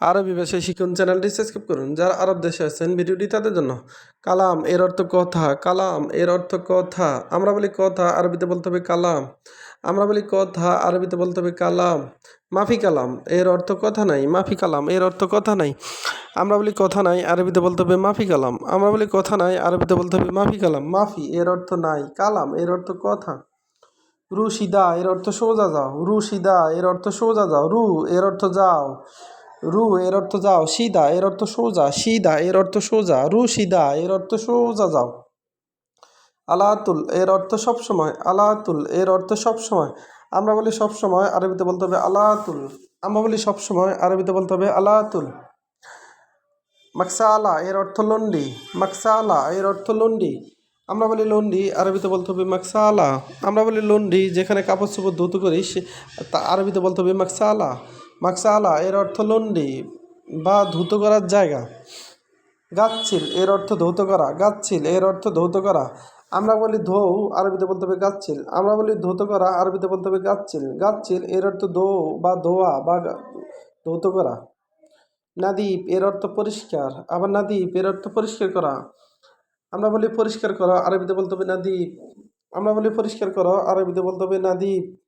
আরবি ভাষায় শিখুন, চ্যানেলটি সাবস্ক্রাইব করুন। যারা আরব দেশে আছেন, ভিডিওটি তাদের জন্য। কালাম এর অর্থ কথা, কালাম এর অর্থ কথা। আমরা বলি কথা, আরবিতে বলতে হবে কালাম। আমরা বলি কথা, আরবিতে বলতে হবে কালাম। মাফি কালাম এর অর্থ কথা নাই, মাফি কালাম এর অর্থ কথা নাই। আমরা বলি কথা নাই, আরবিতে বলতে হবে মাফি কালাম। আমরা বলি কথা নাই, আরবিতে বলতে হবে মাফি কালাম। মাফি এর অর্থ নাই, কালাম এর অর্থ কথা। রুশিদা এর অর্থ সোজা যাও, রুশিদা এর অর্থ সোজা যাও, রু এর অর্থ যাও। রু, এর অর্থ যাও। সিদা, এর অর্থ সোজা। সিদা, এর অর্থ সোজা। রু, সিদা, এর অর্থ সোজা যাও। আলাতুল, এর অর্থ সবসময় আলাতুল, এর অর্থ সবসময় আমরা বলি সবসময় আরবিতে বলতে হবে আলাতুল। আমরা বলি সবসময় আরবিতে বলতে হবে আলাতুল। মাকসালা, এর অর্থ লন্ডি। মাকসালা, এর অর্থ লন্ডি। আমরা বলি লন্ডি, আরবিতে বলতে হবে মাকসালা। আমরা বলি লন্ডি, যেখানে কাপড় চোপড় ধুতো করি, সে তা আরবিতে বলতে হবে মাকসালা। মাকসালা, এর অর্থ লন্ডি বা ধুতো করার জায়গা। গাচ্ছিল, এর অর্থ ধৌত করা। গাচ্ছিল, এর অর্থ ধৌত করা। আমরা বলি ধৌ, আরবিতে বলতে হবে গাচ্ছিল। আমরা বলি ধৌত করা, আরবিতে বলতে হবে গাচ্ছিল। গাচ্ছিল, এর অর্থ ধৌ বা ধোয়া বা ধৌত করা। নাদীপ এর অর্থ পরিষ্কার। আবার নাদীপ এর অর্থ পরিষ্কার করা। আমরা বলি পরিষ্কার করা, আরবিতে বলতে হবে নাদীপ আমরা বলি পরিষ্কার করা, আরবিতে বলতে হবে নাদীপ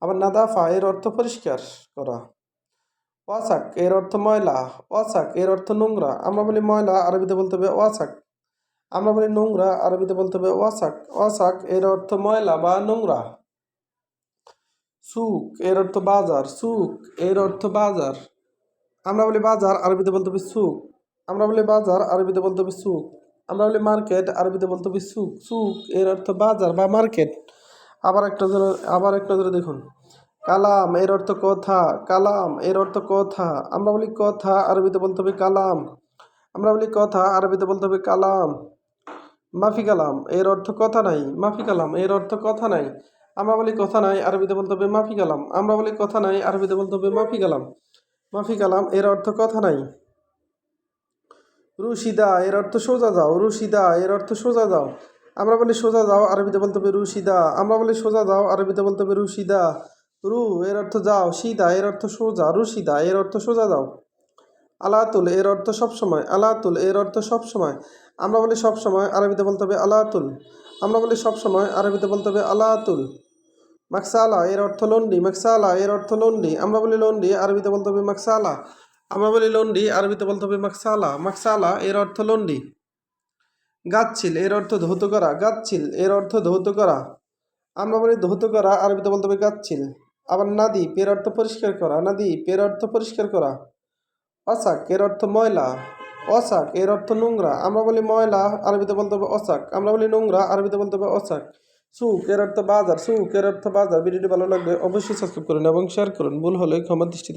আবার নাদাফা, এর অর্থ পরিষ্কার করা। ওয়াসাক, এর অর্থ ময়লা। ওয়াসাক, এর অর্থ নোংরা। আমরা বলি ময়লা, আরবিতে বলতে হবে ওয়াসাক। আমরা বলি নোংরা, আরবিতে বলতে হবে ওয়াসাক। ওয়াসাক, এর অর্থ ময়লা বা নোংরা। সুক, এর অর্থ বাজার। সুক, এর অর্থ বাজার। আমরা বলি বাজার, আরবিতে বলতে হবে সুক। আমরা বলি বাজার, আরবিতে বলতে হবে সুক। আমরা বলি মার্কেট, আরবিতে বলতে হবে সুক। সুক, এর অর্থ বাজার বা মার্কেট। আবার একটা ধরে আবার একটা ধরে দেখুন। কালাম, এর অর্থ কথা। কালাম, এর অর্থ কথা। আমরা বলি কথা, আরবিতে বলতে হবে কালাম। আমরা বলি কথা, আরবিতে বলতে হবে কালাম। মাফি কালাম, এর অর্থ কথা নাই। মাফি কালাম, এর অর্থ কথা নাই। আমরা বলি কথা নাই, আরবিতে বলতে হবে মাফি কালাম। আমরা বলি কথা নাই, আরবিতে বলতে হবে মাফি কালাম। মাফি কালাম, এর অর্থ কথা নাই। রুশিদা, এর অর্থ সোজা যাও। রুশিদা, এর অর্থ সোজা যাও। আমরা বলি সোজা যাও, আরবিতে বলতে হবে রুশিদা। আমরা বলি সোজা যাও, আরবিতে বলতে হবে রুশিদা। রু, এর অর্থ যাও। সিদা, এর অর্থ সোজা। রুশিদা, এর অর্থ সোজা যাও। আলাতুল, এর অর্থ সবসময় আলাতুল, এর অর্থ সবসময় আমরা বলি সবসময় আরবিতে বলতে হবে আলাতুল। আমরা বলি সবসময় আরবিতে বলতে হবে আলাতুল। মাকসালা, এর অর্থ লন্ডি। মাকসালা, এর অর্থ লন্ডি। আমরা বলি লন্ডি, আরবিতে বলতে হবে মাকসালা। আমরা বলি লন্ডি, আরবিতে বলতে হবে মাকসালা। মাকসালা, এর অর্থ লন্ডি। গাচ্ছিল, এর অর্থ ধৌত করা, গাচ্ছিল, এর অর্থ ধৌত করা। আমরা বলি ধৌত করা, আরবিতে বলতে হবে গাচ্ছিল। আবার নাদি, পের অর্থ পরিষ্কার করা, নাদি, পের অর্থ পরিষ্কার করা। অসাক, এর অর্থ ময়লা। অসাক, এর অর্থ নোংরা। আমরা বলি ময়লা, আরবিতে বলতে হবে অসাক। আমরা বলি নোংরা, আরবিতে বলতে হবে অসাক। সুক এর অর্থ বাজার সুক এর অর্থ বাজার। ভিডিওটি ভালো লাগবে অবশ্যই সাবস্ক্রাইব করুন এবং শেয়ার করুন। ভুল হলে ক্ষমা দৃষ্টিতে